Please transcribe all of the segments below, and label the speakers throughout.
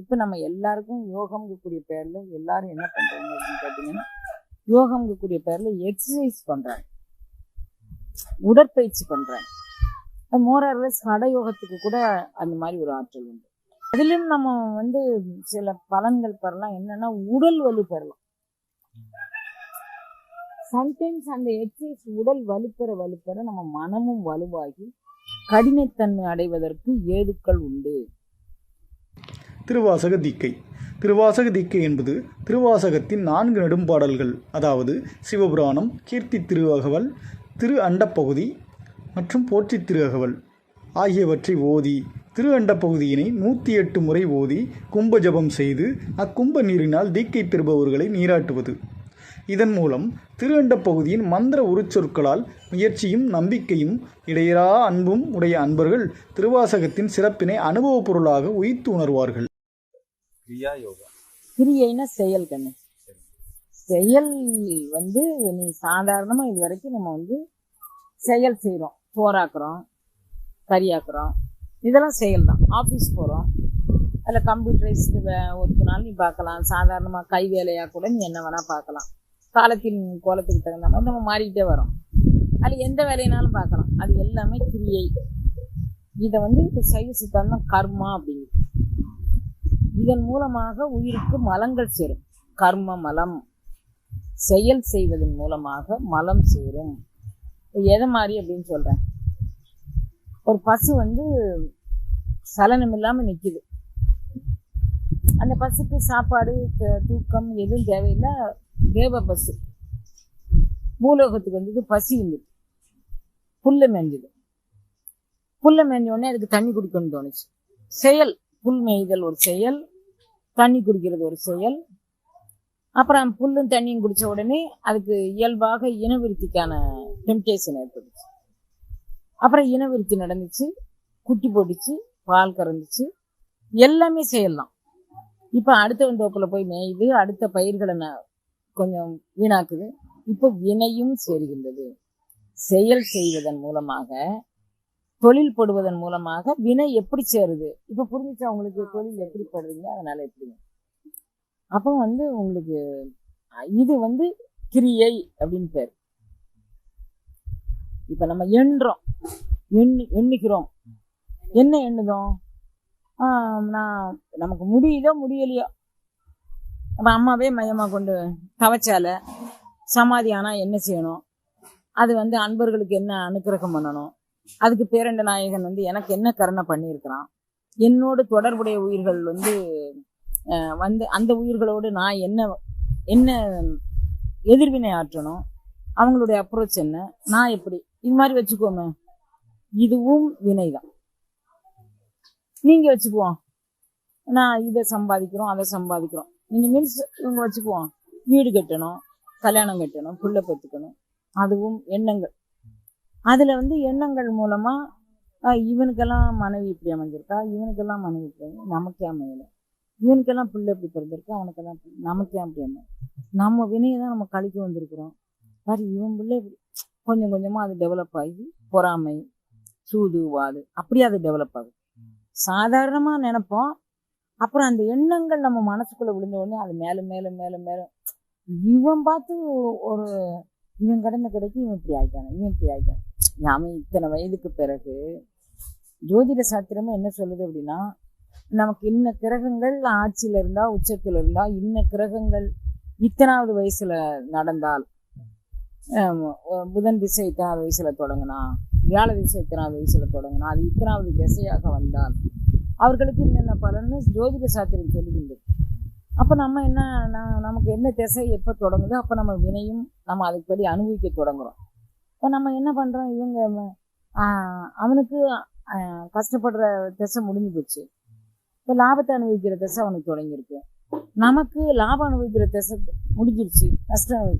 Speaker 1: இப்போ நம்ம எல்லாருக்கும் யோகம்ங்கக்கூடிய பேரில் எல்லாரும் என்ன பண்றாங்க அப்படின்னு பார்த்தீங்கன்னா யோகம்ங்கக்கூடிய பேரில் எக்ஸசைஸ் பண்றாங்க. உடற்பயிற்சி பண்றாங்க. மோரர்லெஸ் ஹட யோகத்துக்கு கூட அந்த மாதிரி ஒரு ஆற்றல் உண்டு. அதிலும் நம்ம வந்து சில பலன்கள் பெறலாம். என்னன்னா உடல் வலு பெறலாம். சம்டைம்ஸ் அந்த எக்ஸசைஸ் உடல் வலுப்பெற வலுப்பெற நம்ம மனமும் வலுவாகி கடினத்தன்மை அடைவதற்கு ஏதுக்கள் உண்டு.
Speaker 2: திருவாசக தீக்கை. திருவாசக தீக்கை என்பது திருவாசகத்தின் நான்கு நெடும்பாடல்கள். அதாவது சிவபுராணம் கீர்த்தி திருவகவல் திரு அண்டப்பகுதி மற்றும் போற்றி திருவகவல் ஆகியவற்றை ஓதி திரு அண்டப்பகுதியினை நூற்றி எட்டு முறை ஓதி கும்ப ஜபம் செய்து அக்கும்ப நீரினால் தீக்கை பெறுபவர்களை நீராட்டுவது. இதன் மூலம் திரு அண்டப்பகுதியின் மந்திர உருச்சொற்களால் முயற்சியும் நம்பிக்கையும் இடையரா அன்பும் உடைய அன்பர்கள் திருவாசகத்தின் சிறப்பினை அனுபவப் பொருளாக உயிர்த்து உணர்வார்கள்.
Speaker 3: கிரியா யோகா.
Speaker 1: கிரியைனா செயல் கண்ணு. செயல் வந்து நீ சாதாரணமா இது வரைக்கும் நம்ம வந்து செயல் செய்றோம். சோறாக்குறோம் கறியாக்குறோம் இதெல்லாம் செயல் தான் ஆஃபீஸ் போகிறோம் அதில் கம்ப்யூட்டரைஸ்டு ஒர்க்குனாலும் நீ பார்க்கலாம். சாதாரணமாக கை வேலையாக கூட நீ என்ன வேணால் பார்க்கலாம். காலத்தின் கோலத்துக்கு தகுந்த மாதிரி நம்ம மாறிக்கிட்டே வரோம். அதில் எந்த வேலையினாலும் பார்க்கலாம். அது எல்லாமே கிரியை. இதை வந்து இப்போ சைவ சித்தாந்தம் கர்மா அப்படிங்குது இதன் மூலமாக உயிருக்கு மலங்கள் சேரும். கர்ம மலம் செயல் செய்வதன் மூலமாக மலம் சேரும். எதை மாதிரி அப்படின்னு சொல்றேன்? ஒரு பசு வந்து சலனம் இல்லாம நிக்குது. அந்த பசுக்கு சாப்பாடு த- தூக்கம் எதுவும் தேவையில்லை. தேவ பசு. பூலோகத்துக்கு வந்தது பசி வந்தது புல்ல மேய்ஞ்சது புல்ல மேய்ஞ்ச உடனே அதுக்கு தண்ணி குடிக்கணும்னு தோணுச்சு. செயல் புல் மேய்தல் ஒரு செயல் தண்ணி குடிக்கிறது ஒரு செயல். அப்புறம் புல்லும் தண்ணியும் குடித்த உடனே அதுக்கு இயல்பாக இனவிருத்திக்கான டெம்டேஷன் ஏற்பட்டுச்சு. அப்புறம் இனவிருத்தி நடந்துச்சு குட்டி போட்டுச்சு பால் கறந்துச்சு. எல்லாமே செய்யலாம் இப்போ அடுத்த வந்தோப்பில் போய் மேயுது அடுத்த பயிர்களை நான் கொஞ்சம் வீணாக்குது. இப்போ வினையும் சேருகின்றது. செயல் செய்வதன் மூலமாக தொழில் போடுவதன் மூலமாக வினை எப்படி சேருது? இப்போ புரிஞ்சுச்சா உங்களுக்கு தொழில் எப்படி படுறீங்க? அதனால எப்படிங்க அப்போ வந்து உங்களுக்கு இது வந்து கிரியை அப்படின்னு பேர். இப்ப நம்ம எண்ணுறோம் எண்ணி எண்ணிக்கிறோம் என்ன எண்ணுதோம்? நான் நமக்கு முடியுதோ முடியலையோ. நம்ம அம்மாவே மையமா கொண்டு தவச்சால சமாதி ஆனால் என்ன செய்யணும்? அது வந்து அன்பர்களுக்கு என்ன அனுக்கிரகம் பண்ணணும்? அதுக்கு பேரண்ட நாயகன் வந்து எனக்கு என்ன கருணை பண்ணியிருக்கிறான்? என்னோட தொடர்புடைய உயிர்கள் வந்து அஹ், வந்து அந்த உயிர்களோடு நான் என்ன என்ன எதிர்வினை ஆற்றணும்? அவங்களுடைய அப்ரோச் என்ன? நான் எப்படி? இது மாதிரி வச்சுக்கோமே. இதுவும் வினைதான். நீங்க வச்சுக்குவோம் நான் இதை சம்பாதிக்கிறோம் அதை சம்பாதிக்கிறோம். நீங்க மீன்ஸ் இவங்க வச்சுக்குவோம் வீடு கட்டணும் கல்யாணம் கட்டணும் புள்ள பெற்றுக்கணும் அதுவும் எண்ணங்கள். அதில் வந்து எண்ணங்கள் மூலமாக இவனுக்கெல்லாம் மனைவி இப்படி அமைஞ்சிருக்கா? இவனுக்கெல்லாம் மனைவி இப்படி நமக்கே அமையலை. இவனுக்கெல்லாம் பிள்ளை இப்படி பிறந்திருக்கா? அவனுக்கெல்லாம் நமக்கே அப்படி அமையல. நம்ம வினையை தான் நம்ம கழிக்க வந்திருக்கிறோம். பாரு இவன் பிள்ளை இப்படி கொஞ்சம் கொஞ்சமாக அது டெவலப் ஆகி பொறாமை சூது வாது அப்படியே அது டெவலப் ஆகுது. சாதாரணமாக நினைப்போம். அப்புறம் அந்த எண்ணங்கள் நம்ம மனசுக்குள்ளே விழுந்த உடனே அது மேலும் மேலும் மேலும் மேலும் இவன் பார்த்து ஒரு இவன் கடந்த கிடைக்கு இவன் இப்படி ஆயிட்டானே இவன் இப்படி ஆகிட்டான் நாம இத்தனை வயதுக்கு பிறகு ஜோதிட சாத்திரமும் என்ன சொல்லுது அப்படின்னா நமக்கு இன்ன கிரகங்கள் ஆட்சியில் இருந்தால் உச்சத்தில் இருந்தால் இன்ன கிரகங்கள் இத்தனாவது வயசில் நடந்தால் புதன் திசை இத்தனாவது வயசில் தொடங்கினா வியாழ திசை இத்தனாவது வயசில் தொடங்கினா அது இத்தனாவது திசையாக வந்தால் அவர்களுக்கு என்னென்ன பலன்னு ஜோதிட சாஸ்திரம் சொல்லுகின்றது. அப்போ நம்ம என்ன நமக்கு என்ன திசை எப்போ தொடங்குதோ அப்போ நம்ம வினையும் நம்ம அதுபடி அனுபவிக்க தொடங்குறோம். இப்போ நம்ம என்ன பண்ணுறோம் இவங்க அவனுக்கு கஷ்டப்படுற திசை முடிஞ்சு போச்சு. இப்போ லாபத்தை அனுபவிக்கிற திசை அவனுக்கு தொடங்கியிருக்கு. நமக்கு லாபம் அனுபவிக்கிற திசை முடிஞ்சிருச்சு. கஷ்டம்.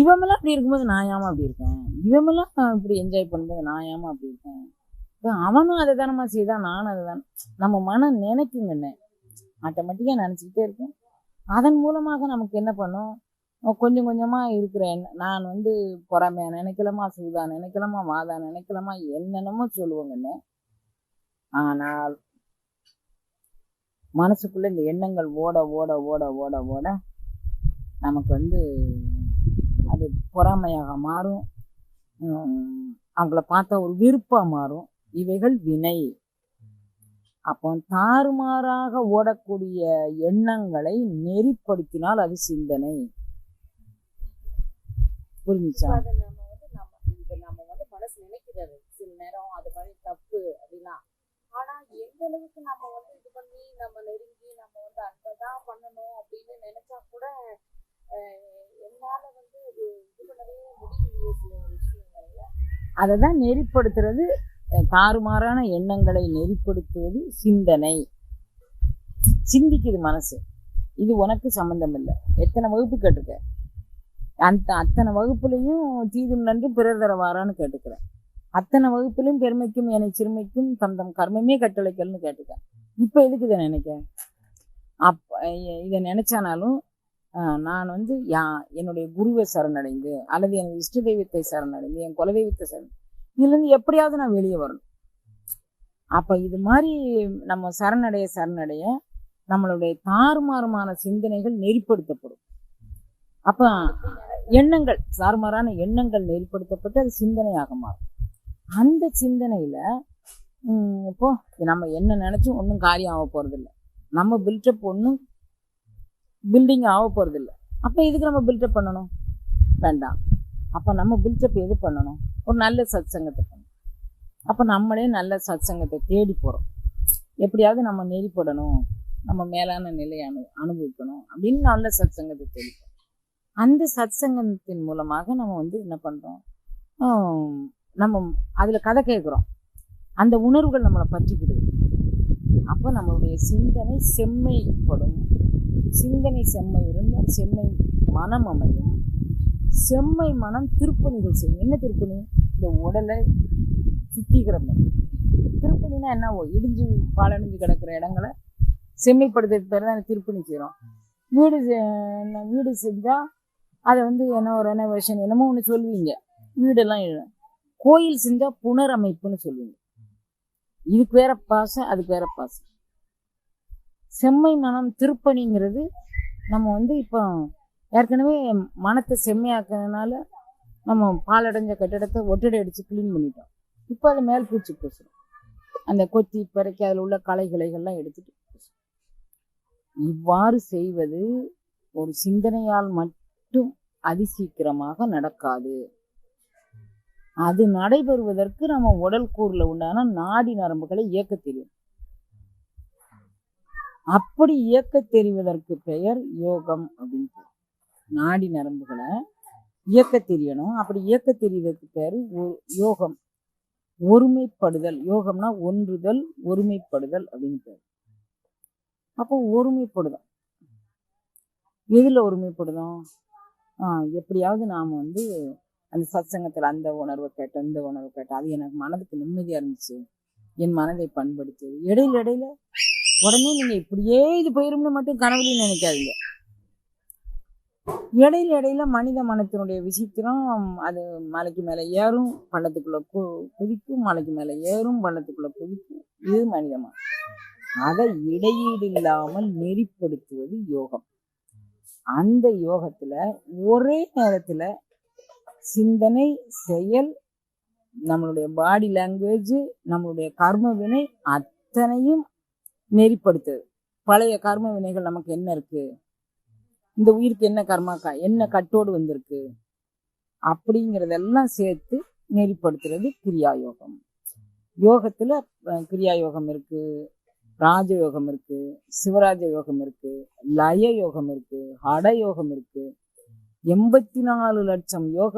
Speaker 1: இவமெல்லாம் அப்படி இருக்கும்போது நான் ஏமா அப்படி இருக்கேன்? இவமெல்லாம் இப்படி என்ஜாய் பண்ணும்போது நான் ஏமா அப்படி இருக்கேன்? இப்போ அவனும் அதை தானம்மா செய்தான் நானும் அதை தான். நம்ம மனம் நினைக்குங்கண்ணே. ஆட்டோமேட்டிக்காக நினச்சிக்கிட்டே இருக்கும். அதன் மூலமாக நமக்கு என்ன பண்ணும்? கொஞ்சம் கொஞ்சமா இருக்கிறேன். நான் வந்து பொறாமையா நினைக்கலாமா சூதா நினைக்கலாமா வாதா நினைக்கலாமா என்னென்னமோ சொல்லுவோங்கண்ணே. ஆனால் மனசுக்குள்ள இந்த எண்ணங்கள் ஓட ஓட ஓட ஓட ஓட நமக்கு வந்து அது பொறாமையாக மாறும். அவங்கள பார்த்தா ஒரு விருப்பாக மாறும். இவைகள் வினை. அப்போ தாறுமாறாக ஓடக்கூடிய எண்ணங்களை நெறிப்படுத்தினால் அது சிந்தனை புரிஞ்சுச்சா
Speaker 4: அதை நம்ம வந்து நம்ம இப்ப நம்ம வந்து மனசு நினைக்கிறது. சில நேரம் அது மாதிரி தப்பு அப்படின்னா ஆனா எந்த அளவுக்கு நம்ம வந்து இது பண்ணி நம்ம நெருங்கி நம்ம வந்து அன்பதான் பண்ணணும் அப்படின்னு நினைச்சா கூட என்னால வந்து அது இது பண்ணவே முடியலையே சில விஷயங்கள்ல.
Speaker 1: அதை தான் நெறிப்படுத்துறது தாறுமாறான எண்ணங்களை நெறிப்படுத்துவது சிந்தனை. சிந்திக்குது மனசு. இது உனக்கு சம்மந்தம் இல்லை. எத்தனை வகுப்பு கேட்டிருக்க? அந்த அத்தனை வகுப்புலையும் தீதும் நன்றி பிறர் தர வாரான்னு கேட்டுக்கிறேன். அத்தனை வகுப்புலையும் பெருமைக்கும் என்னை சிறுமைக்கும் தந்தம் கர்மமே கட்டளைக்கல்னு கேட்டுக்கிறேன். இப்போ எதுக்கு இதை நினைக்க? அப் இதை நினைச்சானாலும் ஆஹ், நான் வந்து யா என்னுடைய குருவை சரணடைந்து அல்லது எனது இஷ்ட தெய்வத்தை சரணடைந்து என் குலதெய்வத்தை சரண் இதுலேருந்து எப்படியாவது நான் வெளியே வரணும். அப்போ இது மாதிரி நம்ம சரணடைய சரணடைய நம்மளுடைய தாறுமாறுமான சிந்தனைகள் நெறிப்படுத்தப்படும். அப்போ எண்ணங்கள் சார்மாரான எண்ணங்கள் நெறிப்படுத்தப்பட்டு அது சிந்தனையாக மாறும். அந்த சிந்தனையில் இப்போ நம்ம என்ன நினைச்சும் ஒன்றும் காரியம் ஆக போகிறதில்ல நம்ம பில்டப் ஒன்றும் பில்டிங் ஆக போகிறதில்ல அப்போ இதுக்கு நம்ம பில்டப் பண்ணணும்? வேண்டாம். அப்போ நம்ம பில்டப் எது பண்ணணும்? ஒரு நல்ல சத் சங்கத்தை பண்ணணும். அப்போ நம்மளே நல்ல சத் சங்கத்தை தேடி போகிறோம் எப்படியாவது நம்ம நெறிப்படணும். நம்ம மேலான நிலையை அனு அனுபவிக்கணும் அப்படின்னு நல்ல சத் சங்கத்தை தேடி போகிறோம் அந்த சத் சங்கத்தின் மூலமாக நம்ம வந்து என்ன பண்ணுறோம் நம்ம அதில் கதை கேட்குறோம் அந்த உணர்வுகள் நம்மளை பற்றிக்கிடுது. அப்போ நம்மளுடைய சிந்தனை செம்மைப்படும். சிந்தனை செம்மை இருந்தால் செம்மை மனம் அமையும். செம்மை மனம் திருப்பணிகள் செய்யும். என்ன திருப்பணி? இந்த உடலை சுத்திகரம் திருப்பணினா என்ன? இடிஞ்சு பாலடைஞ்சு கிடக்கிற இடங்களை செம்மைப்படுத்துறதுக்கு பேர் தான் திருப்பணி செய்கிறோம் வீடு என்ன வீடு செஞ்சால் அதை வந்து என்ன ஒரு ரெனோவேஷன் என்னமோ ஒன்று சொல்லுவீங்க. வீடெல்லாம் கோயில் செஞ்சால் புனரமைப்புன்னு சொல்லுவீங்க. இதுக்கு வேற பாசம் அதுக்கு வேற பாசம் செம்மை மனம் திருப்பணிங்கிறது நம்ம வந்து இப்போ ஏற்கனவே மனத்தை செம்மையாக்குறதுனால நம்ம பாலடைஞ்ச கட்டிடத்தை ஒட்டடை அடித்து க்ளீன் பண்ணிட்டோம். இப்போ அதை மேல் பூச்சி பூசுறோம். அந்த கொத்தி பிறக்கி அதில் உள்ள களை கிளைகள்லாம் எடுத்துட்டு இவ்வாறு செய்வது ஒரு சிந்தனையால் மட்டும் அதிசீக்கிரமாக நடக்காது. அது நடைபெறுவதற்கு நம்ம உடல் கூறுல உண்டான நாடி நரம்புகளை இயக்க தெரியும். அப்படி இயக்க தெரிவதற்கு பெயர் யோகம் அப்படின்னு நாடி நரம்புகளை இயக்க தெரியணும். அப்படி இயக்க தெரிவதற்கு பேர் யோகம். ஒருமைப்படுதல். யோகம்னா ஒன்றுதல் ஒருமைப்படுதல் அப்படின்னு பேர். அப்போ ஒருமைப்படுதல். எதுல ஒருமைப்படுதோம் எப்படியாவது நாம் வந்து அந்த சத்சங்கத்தில் அந்த உணர்வை கேட்டோம் இந்த உணர்வை கேட்டோம். அது எனக்கு மனதுக்கு நிம்மதியாக இருந்துச்சு. என் மனதை பண்படுத்தியது. இடையில இடையில உடனே நீங்க இப்படியே இது போயிரும்னு மட்டும் கனவுலையும் நினைக்காதீங்க. இடையில இடையில மனித மனத்தினுடைய விசித்திரம் அது மலைக்கு மேலே ஏறும் பள்ளத்துக்குள்ள கு குதிக்கும் மலைக்கு மேலே ஏறும் பள்ளத்துக்குள்ள குதிக்கும். இது மனித மனம். அதை இடையீடு இல்லாமல் நெறிப்படுத்துவது யோகம். அந்த யோகத்துல ஒரே நேரத்துல சிந்தனை செயல் நம்மளுடைய பாடி லாங்குவேஜ் நம்மளுடைய கர்ம வினை அத்தனையும் நெறிப்படுத்துது. பழைய கர்ம வினைகள் நமக்கு என்ன இருக்கு? இந்த உயிருக்கு என்ன கர்மாக்கா என்ன கட்டோடு வந்திருக்கு? அப்படிங்கிறதெல்லாம் சேர்த்து நெறிப்படுத்துறது கிரியா யோகம் யோகத்துல கிரியா யோகம் இருக்கு. ராஜ யோகம் இருக்கு சிவராஜ யோகம் இருக்கு லய யோகம் இருக்கு ஹட யோகம் இருக்கு. எண்பத்தி நாலு லட்சம் யோக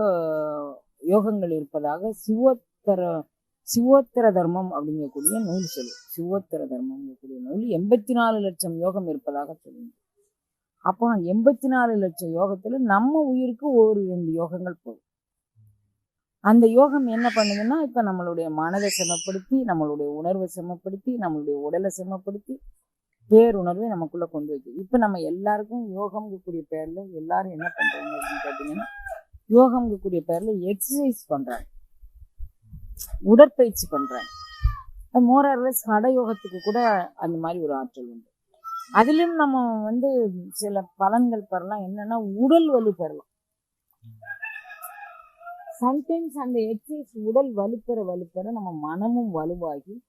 Speaker 1: யோகங்கள் இருப்பதாக சிவோத்தர சிவோத்தர தர்மம் அப்படிங்கக்கூடிய நூல் சொல்லு சிவோத்தர தர்மம்ங்கக்கூடிய நூல் எண்பத்தி நாலு லட்சம் யோகம் இருப்பதாக சொல்லுங்க அப்போ எண்பத்தி நாலு லட்சம் யோகத்துல நம்ம உயிருக்கு ஒரு ரெண்டு யோகங்கள் போகும் அந்த யோகம் என்ன பண்ணுதுன்னா இப்போ நம்மளுடைய மனதை செமப்படுத்தி நம்மளுடைய உணர்வை செமப்படுத்தி நம்மளுடைய உடலை செமப்படுத்தி பேருணர்வை நமக்குள்ளே கொண்டு வைக்குது இப்போ நம்ம எல்லாருக்கும் யோகம்ங்கக்கூடிய பேரில் எல்லாரும் என்ன பண்ணுறாங்க அப்படின்னு பார்த்தீங்கன்னா யோகம்ங்கக்கூடிய பேரில் எக்ஸசைஸ் பண்ணுறாங்க உடற்பயிற்சி பண்ணுறாங்க மோரர்லெஸ் ஹட யோகத்துக்கு கூட அந்த மாதிரி ஒரு ஆற்றல் உண்டு. அதுலேயும் நம்ம வந்து சில பலன்கள் பெறலாம். என்னன்னா உடல் வலு பெறலாம். சம்டைம்ஸ் அந்த எக்ஸசைஸ் உடல் வலுப்பெற வலுப்பெற நம்ம மனமும் வலுவாகி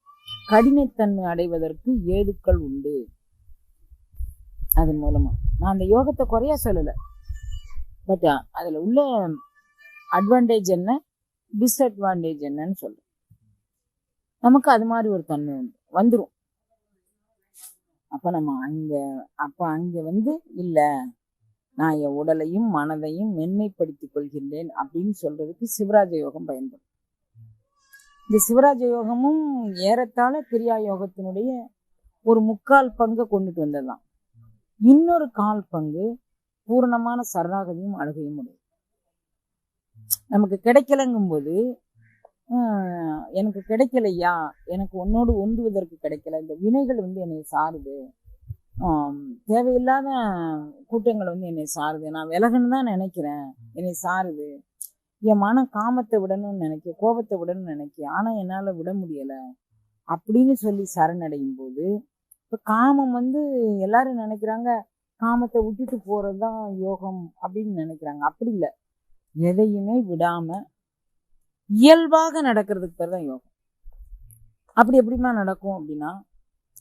Speaker 1: கடினத்தன்மை அடைவதற்கு ஏதுக்கள் உண்டு. அதன் மூலமா. நான் அந்த யோகத்தை குறைய சொல்லல. பட் அதுல உள்ள அட்வான்டேஜ் என்ன? டிஸ்அட்வான்டேஜ் என்னன்னு சொல்றேன் நமக்கு அது மாதிரி ஒரு தன்மை உண்டு. வந்துரும். அப்ப நம்ம அங்க அப்ப அங்க வந்து இல்லை. நான் என் உடலையும் மனதையும் மென்மைப்படுத்திக் கொள்கின்றேன் அப்படின்னு சொல்றதுக்கு சிவராஜ யோகம் பயன்படும். இந்த சிவராஜ யோகமும் ஏறத்தாழ கிரியா யோகத்தினுடைய ஒரு முக்கால் பங்கை கொண்டுட்டு வந்ததுதான். இன்னொரு கால் பங்கு பூரணமான சரணாகதியும் அழுகையும் உடையது. நமக்கு கிடைக்கலங்கும் போது எனக்கு கிடைக்கலையா? எனக்கு உன்னோடு ஒன்றுவதற்கு கிடைக்கல. இந்த வினைகள் வந்து என்னை சாருது. தேவையில்லாத கூட்டங்கள் வந்து என்னை சாருது. நான் விலகன்னு தான் நினைக்கிறேன். என்னை சாருது. என் மன காமத்தை விடணும்னு நினைக்க கோபத்தை விடணும்னு நினைக்க ஆனால் என்னால் விட முடியலை. அப்படின்னு சொல்லி சரணடையும் போது இப்போ காமம் வந்து எல்லாரும் நினைக்கிறாங்க காமத்தை விட்டுட்டு போகிறது தான் யோகம் அப்படின்னு நினைக்கிறாங்க. அப்படி இல்லை. எதையுமே விடாமல் இயல்பாக நடக்கிறதுக்கு பேர் தான் யோகம். அப்படி எப்படிமா நடக்கும் அப்படின்னா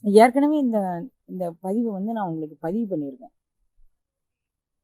Speaker 1: ஏற்கனவே இந்த இந்த பதிவை வந்து நான் உங்களுக்கு பதிவு பண்ணியிருக்கேன்.